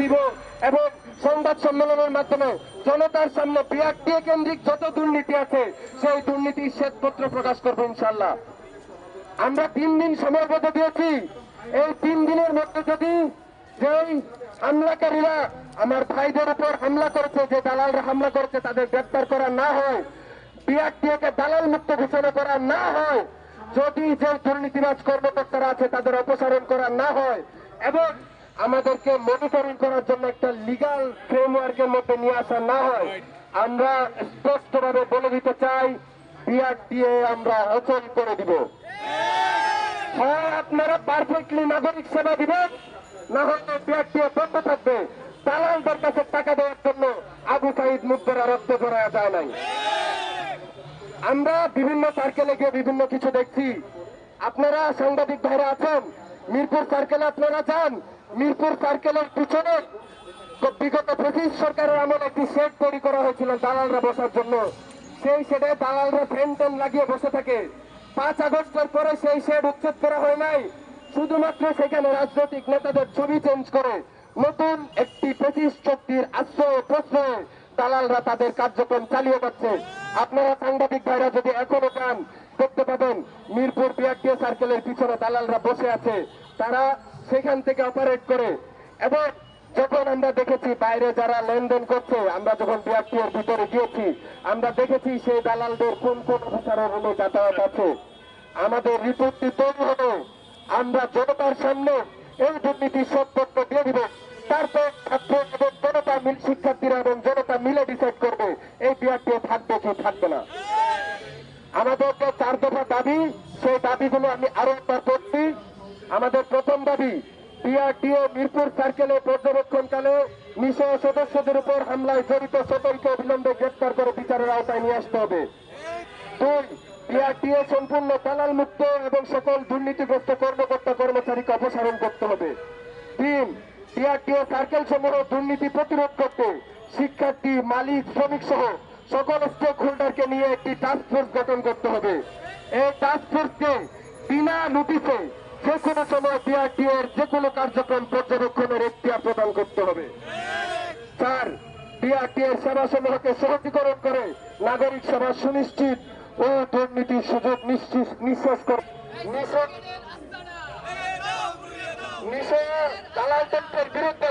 দিব এবং সংবাদ সম্মেলনের মাধ্যমে জনতার সামনে বিআরটিএ কেন্দ্রিক যত দুর্নীতি আছে, সেই দুর্নীতির শ্বেতপত্র প্রকাশ করব ইনশাল্লাহ আমরা তিন দিন সময় বেঁধে দিয়েছি। এই তিন দিনের মধ্যে যদি যেই হামলাকারীরা আমার ভাইদের উপর হামলা করেছে, যে দালালরা হামলা করেছে, তাদের গ্রেপ্তার করা না হয়, বিআরটিএকে দালাল মুক্ত ঘোষণা করা না হয়, যদি যে দুর্নীতিবাজ কর্মকর্তারা আছে, তাদের অপসারণ করা না হয়, এবং আমাদেরকে মনিটরিং করার জন্য একটা লিগাল ফ্রেমওয়ার্কের মধ্যে নিয়ে আসা না হয়। আমরা স্পষ্টভাবে বলে দিতে চাই বিআরটিএ আমরা অচল করে দিব। হয় আপনারা পারফেক্টলি নাগরিক সেবা দিবেন না হলে বিআরটিএ বন্ধ থাকবে। দালালদের কাছে টাকা দেওয়ার জন্য আবু সাইদ মুদ্রা রক্ত করা যায় নাই। আমরা বিভিন্ন সার্কেলে গিয়ে বিভিন্ন কিছু দেখছি। আপনারা সাংবাদিক ভাইরা আছেন মিরপুর সার্কেলে আপনারা যান মিরপুর সার্কেলের পিছনে বিগত ব্রিটিশ সরকারের আমলে একটি শেড তৈরি করা হয়েছিল দালালরা বসার জন্য। সেই শেডে দালালরা ফ্যান ট্যান লাগিয়ে বসে থাকে। পাঁচ আগস্টের পরে সেই শেড উচ্ছেদ করা হয় নাই। শুধুমাত্র সেখানে রাজনৈতিক নেতাদের ছবি চেঞ্জ করে। নতুন একটি ব্রিটিশ শক্তির আশ্রয় প্রশ্রয়ে দালালরা তাদের কার্যক্রম চালিয়ে যাচ্ছে। আপনারা সাংবাদিক ভাইরা যদি এখনও যান দেখতে পাবেন মিরপুর বিআরটিএ সার্কেলের পিছনে দালালরা বসে আছে। তারা সেখান থেকে অপারেট করে। এবং যখন আমরা দেখেছি বাইরে যারা লেনদেন করছে, আমরা যখন বিআরটিএর ভিতরে গিয়েছি, আমরা দেখেছি সেই দালালদের কোন কোন অফিসারের রুমে যাতায়াত আছে। আমাদের রিপোর্টটি তৈরি হবে আমরা জনতার সামনে এই দুর্নীতি সত্যত্ব দিয়ে দিব। তারপর ছাত্র এবং জনতা মিল শিক্ষার্থীরা এবং জনতা মিলে ডিসাইড করবে, এই বিআরটিএ থাকবে কি থাকবে না। আমাদের যে চার দফা দাবি, সেই দাবিগুলো আমি আরও একবার পড়ছি। আমাদের প্রথম দাবি বিআরটিও মিরপুর সার্কেলে পর্যবেক্ষণকালে মিশো সদস্যদের উপর হামলায় জড়িত সকলকে অবিলম্বে গ্রেপ্তার করে বিচারের আওতায় নিয়ে আসতে হবে। দুই বিআরটিও সম্পূর্ণ দালাল মুক্ত এবং সকল দুর্নীতিগ্রস্ত কর্মকর্তা কর্মচারীকে অপসারণ করতে হবে। তিন বিআরটিও সার্কেল সমূহ দুর্নীতি প্রতিরোধ করতে শিক্ষার্থী, মালিক শ্রমিক সহ সকল স্টেক হোল্ডারকে নিয়ে একটি টাস্ক ফোর্স গঠন করতে হবে। এই টাস্ক ফোর্সকে বিনা নোটিশে যে কোনো সময় বিআরটিও এর যে কোনো কার্যক্রম পর্যবেক্ষণের এখতিয়ার প্রদান করতে হবে। চার বিআরটি এর সেবা সমূহকে সহজীকরণ করে নাগরিক সেবা সুনিশ্চিত ও দুর্নীতির সুযোগ নিশ্চিত নিঃশ্বাস করে। দালাল তন্ত্রের বিরুদ্ধে